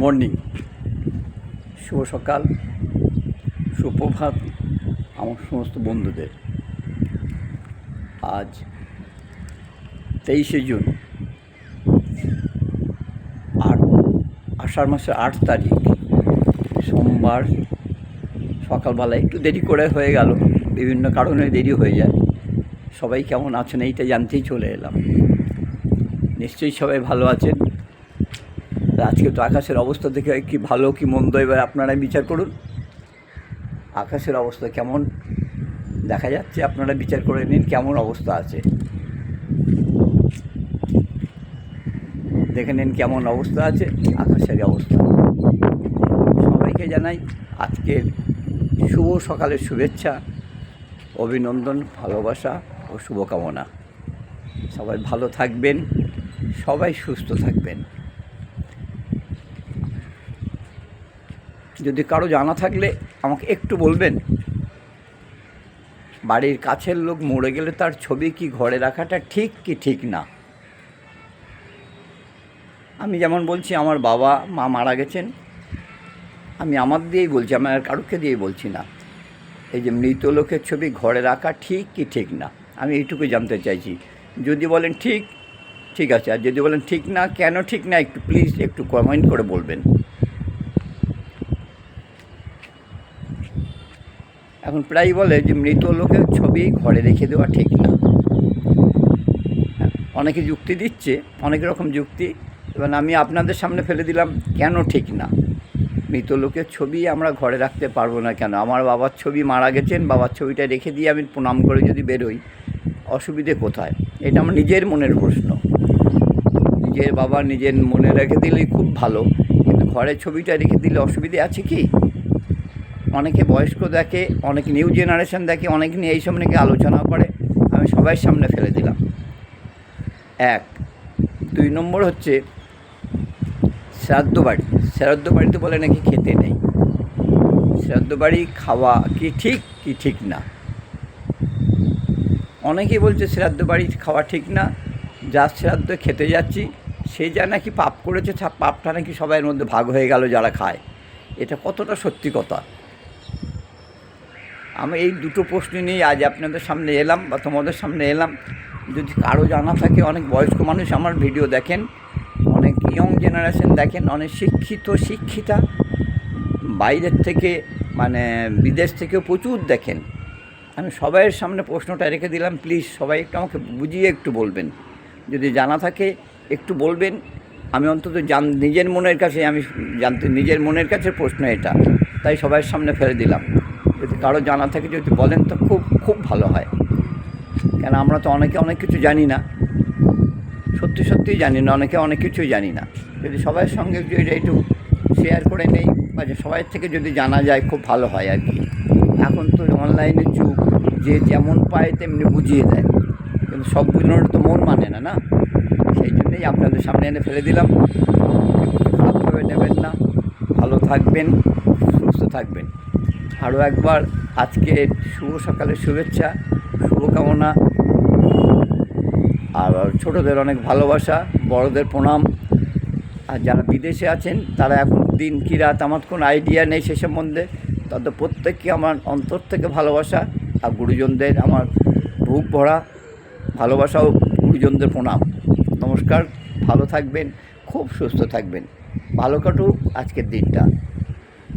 Morning. শুভ সকাল, সুপ্রভাত আমার সমস্ত বন্ধুদের। আজ তেইশে জুন। আট আষাঢ় মাসের আট তারিখ, সোমবার সকালবেলা একটু দেরি করে হয়ে গেল, বিভিন্ন কারণে দেরি হয়ে যায়। সবাই কেমন আছেন এইটা জানতেই চলে এলাম। নিশ্চয়ই সবাই ভালো আছেন। আজকে তো আকাশের অবস্থা দেখে কি ভালো কি মন্দ, এবার আপনারা বিচার করুন। আকাশের অবস্থা কেমন? দেখা যাচ্ছে, আপনারা বিচার করে নিন কেমন অবস্থা আছে। দেখে নিন কেমন অবস্থা আছে, আকাশের অবস্থা। সবাইকে জানাই আজকের শুভ সকালের শুভেচ্ছা, অভিনন্দন, ভালোবাসা ও শুভকামনা। সবাই ভালো থাকবেন, সবাই সুস্থ থাকবেন। যদি কারও জানা থাকলে আমাকে একটু বলবেন? বাড়ির কাছের লোক মরে গেলে তার ছবি কি ঘরে রাখাটা ঠিক কি ঠিক না? আমি যেমন বলছি, আমার বাবা, মা মারা গেছেন। আমি আমার দিয়েই বলছি, আমি আর কারোকে দিয়েই বলছি না। এই যে মৃত লোকের ছবি ঘরে রাখা ঠিক কি ঠিক না? আমি এইটুকু জানতে চাইছি। যদি বলেন ঠিক ঠিক আছে। আর যদি বলেন ঠিক না, কেন ঠিক না, একটু প্লিজ একটু কমেন্ট করে বলবেন। এখন প্রায় বলে যে মৃত লোকের ছবি ঘরে রেখে দেওয়া ঠিক না। হ্যাঁ, অনেকে যুক্তি দিচ্ছে অনেক রকম যুক্তি। এবার আমি আপনাদের সামনে ফেলে দিলাম কেন ঠিক না? মৃত লোকের ছবি আমরা ঘরে রাখতে পারব না কেন? আমার বাবার ছবি মারা গেছেন বাবার ছবিটা রেখে দিয়ে আমি প্রণাম করে যদি বেরোই অসুবিধে কোথায়? এটা আমার নিজের মনের প্রশ্ন। নিজের বাবা নিজের মনে রেখে দিলেই খুব ভালো কিন্তু ঘরে ছবিটা রেখে দিলে অসুবিধে আছে কি? অনেকে বয়স্ক দেখে, অনেক নিউ জেনারেশন দেখে, অনেক নিয়ে এই এইসব নিয়ে আলোচনা করে। আমি সবার সামনে ফেলে দিলাম। এক। দুই নম্বর হচ্ছে, শ্রাদ্ধ বাড়ি। শ্রাদ্ধ বাড়িতে বলে নাকি খেতে নেই। শ্রাদ্ধ বাড়ি খাওয়া কি ঠিক কি ঠিক না? অনেকেই বলছে শ্রাদ্ধ বাড়ি খাওয়া ঠিক না। যা শ্রাদ্ধ খেতে যাচ্ছি, সে যা নাকি পাপ করেছে পাপটা নাকি সবাইয়ের মধ্যে ভাগ হয়ে গেল যারা খায়। এটা কতটা সত্যি কথা? আমি এই দুটো প্রশ্ন নিয়ে আজ আপনাদের সামনে এলাম বা তোমাদের সামনে এলাম। যদি কারও জানা থাকে, অনেক বয়স্ক মানুষ আমার ভিডিও দেখেন, অনেক ইয়ং জেনারেশন দেখেন, অনেক শিক্ষিত, শিক্ষিতা, বাইরের থেকে মানে বিদেশ থেকেও প্রচুর দেখেন। আমি সবাইয়ের সামনে প্রশ্নটা রেখে দিলাম প্লিজ সবাই একটু আমাকে বুঝিয়ে একটু বলবেন। যদি জানা থাকে, একটু বলবেন। আমি অন্তত জান, নিজের মনের কাছে, আমি জানতে, নিজের মনের কাছে প্রশ্ন এটা। তাই সবার সামনে ফেলে দিলাম। যদি কারও জানা থাকে যদি বলেন, তো খুব খুব ভালো হয়। কেন, আমরা তো অনেকে অনেক কিছু জানি না। সত্যি সত্যিই জানি না, অনেকে অনেক কিছুই জানি না। যদি সবার সঙ্গে এটা একটু শেয়ার করে নেই, বা যে সবাই থেকে যদি জানা যায়, খুব ভালো হয় আর কি। এখন তো অনলাইনের যুগ, যে যেমন পায় তেমনি বুঝিয়ে দেয়। কিন্তু সব বুঝানোর তো মন মানে না না? সেই জন্যই আপনাদের সামনে এনে ফেলে দিলাম। খারাপভাবে নেবেন না, ভালো থাকবেন, সুস্থ থাকবেন। আরও একবার আজকে শুভ সকালের শুভেচ্ছা, শুভকামনা। আর ছোটদের অনেক ভালোবাসা, বড়দের প্রণাম। আর যারা বিদেশে আছেন, তারা এখন দিন কি রাত আমার কোনো আইডিয়া নেই সে সম্বন্ধে। তাদের প্রত্যেককে আমার অন্তর থেকে ভালোবাসা আর গুরুজনদের আমার বুক ভরা ভালোবাসা ও গুরুজনদের প্রণাম। নমস্কার, ভালো থাকবেন, খুব সুস্থ থাকবেন। ভালো কাটুক আজকের দিনটা।